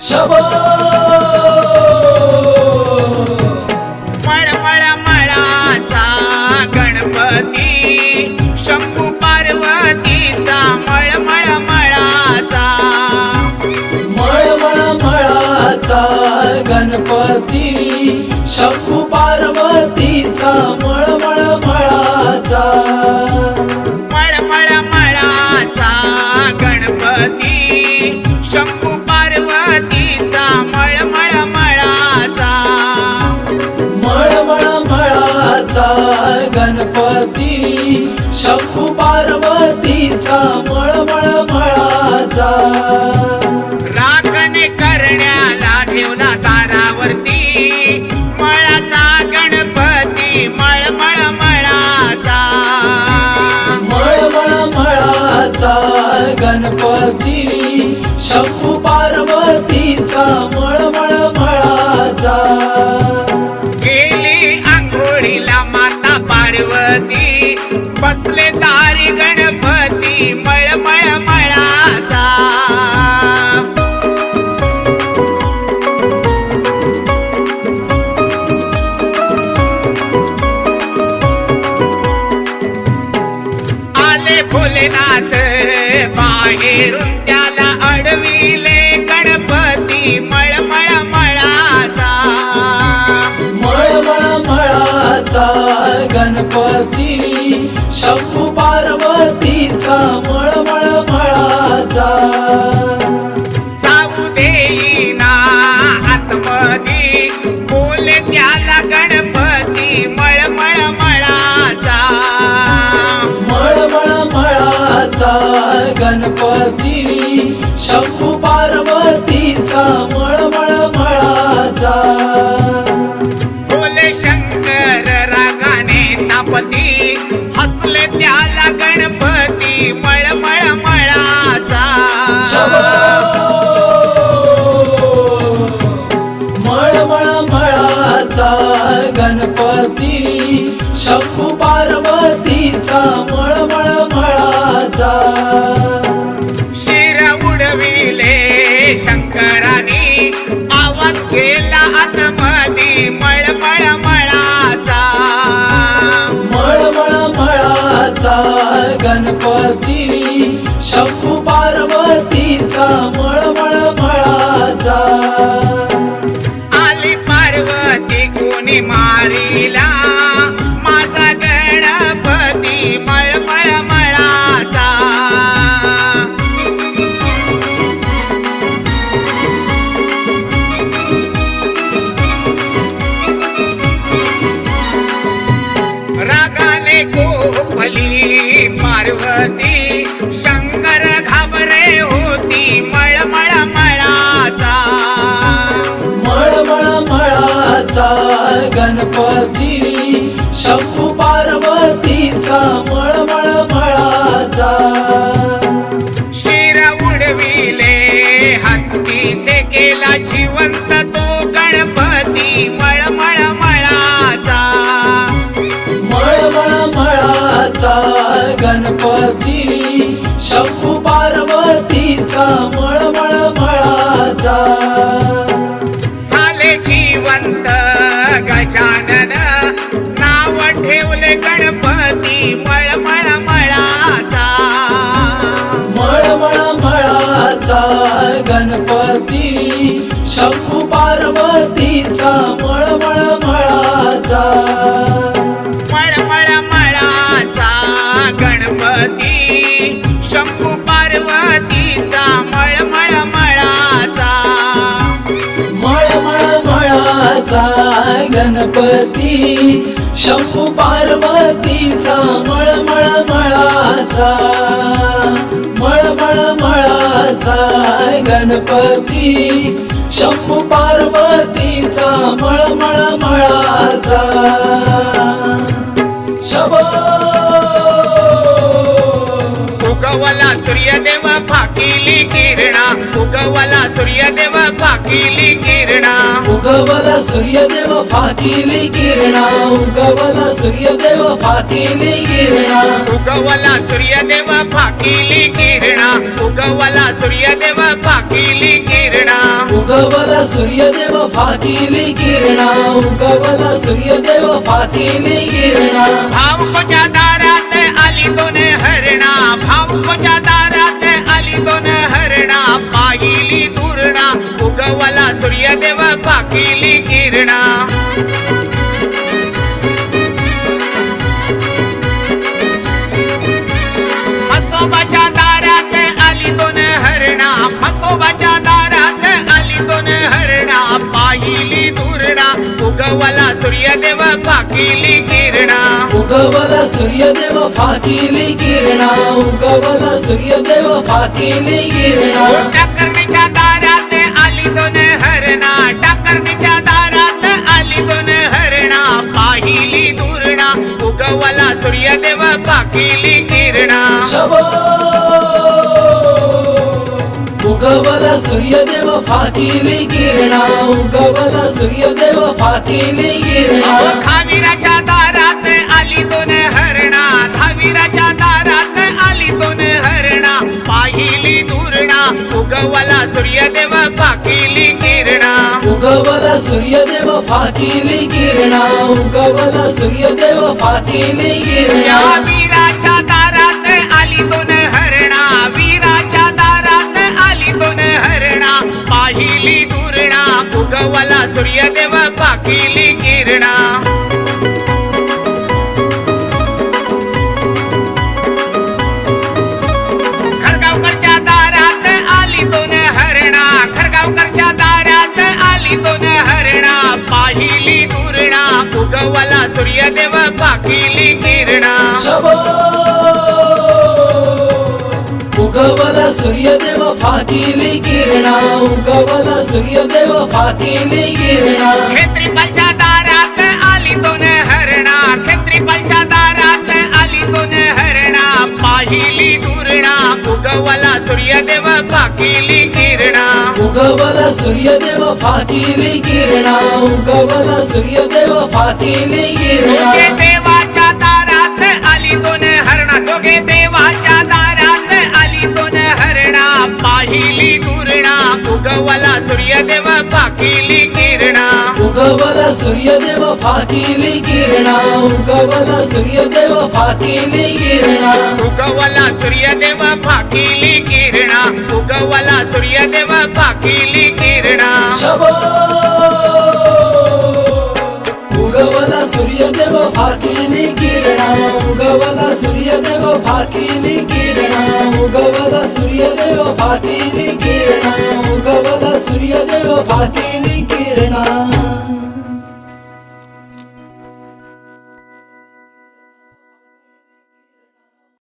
शबो! मळमळ मळाचा गणपती शंभू पार्वतीचा मळमळ मळाचा मळमळ मळाचा गणपती शंभू पार्वतीचा मळमळ गणपती शंभू पार्वतीचा मळमळ मळाचा. गेली आंघोळीला माता पार्वती बसले तारी गण बाहेरून त्याला अडविले गणपती मळमळ मळाचा. मळमळ मळाचा गणपती शंभू गणपती गणपती शंभू पार्वतीचा मळमळ मळाचा. शिर उडविले शंकरानी आवाज केला आतमधी मळमळ मळाचा. मळमळ मळाचा गणपती शंभू पार्वतीचा गणपती गजानन नाव ठेवले गणपती मळमळ मळाचा. मळमळ मळाचा गणपती शंभू पार्वतीचा मळमळ मळाचा. गणपती शंभू पार्वतीचा मळमळ मळाचा मळमळ मळाचा गणपती शंभू पार्वतीचा मळमळ मळाचा शब! उगवला सूर्यदेव फाकिली किरणा उगवला सूर्यदेव फाकिली किरणा उगवला सूर्यदेव फाकिली किरणा उगवला सूर्यदेव फाकिली किरणा उगवला सूर्यदेव फाकिली किरणा उगवला सूर्यदेव फाकिली किरणा उग उगवला सूर्यदेव फाकिली किरणा उगवला सूर्यदेव फाकिली किरणा भावकोच्या दारात सूर्यदेव फाकिली किरणा. म्हसोबाच्या दारात आली दोन हरणा. म्हसोबाच्या दारात आली दोन हरणा. पाहिली दुरणा उगवला सूर्यदेव फाकिली किरणा. उगवला सूर्यदेव फाकिली किरणा. उगवला सूर्यदेव फाकिली किरणा. हरणा टाकरणीच्या दारात आली दोन हरणा पाहिली दुरणा उगवला सूर्यदेव फाकिली किरणा. उगवला सूर्यदेव फाकिली किरणा उगवला सूर्यदेव फाकिली किरणा. अहो, धावीराच्या दारात आली दोन उगवला सूर्यदेव फाकिली किरणा. उगवला सूर्यदेव फाकिली किरणा. उगवला सूर्यदेव फाकिली या किरणा वीराच्या दारात आली दोन हरणा. वीराच्या दारात आली दोन हरणा. पाहिली दुरणा. उगवला सूर्यदेव फाकिली किरणा. उगवला सूर्यदेव फाकिली किरणा. उगवला सूर्यदेव फाकिली किरणा. उगवला सूर्यदेव फाकिली किरणा. खेत्रीपालच्या दारात आली दोन हरणा खेत्रीपालच्या दारात आली दोन हरणा पाहिली दुरणा. उगवला सूर्यदेव फाकिली किरणा. उगवला सूर्यदेव फाकिली किरणा. उगवला सूर्यदेव फाकिली किरणा जोगे देवाच्या दारात आली दोन हरणा जोगे देवाच्या दारात आली दोन हरणा. पाहिली दुरणा उगवला सूर्यदेव फाकिली किरणा उगवला सूर्यदेव फाकिली किरणा उगवला सूर्यदेव फाकिली किरणा उगवला सूर्यदेव फाकिली किरणा उगवला सूर्यदेव फाकिली किरणा शबो सूर्यदेव फाकिली किरणा उगवला सूर्यदेव फाकिली किरणा उगवला सूर्यदेव फाकिली किरणा उगवला सूर्यदेव फाकिली किरणा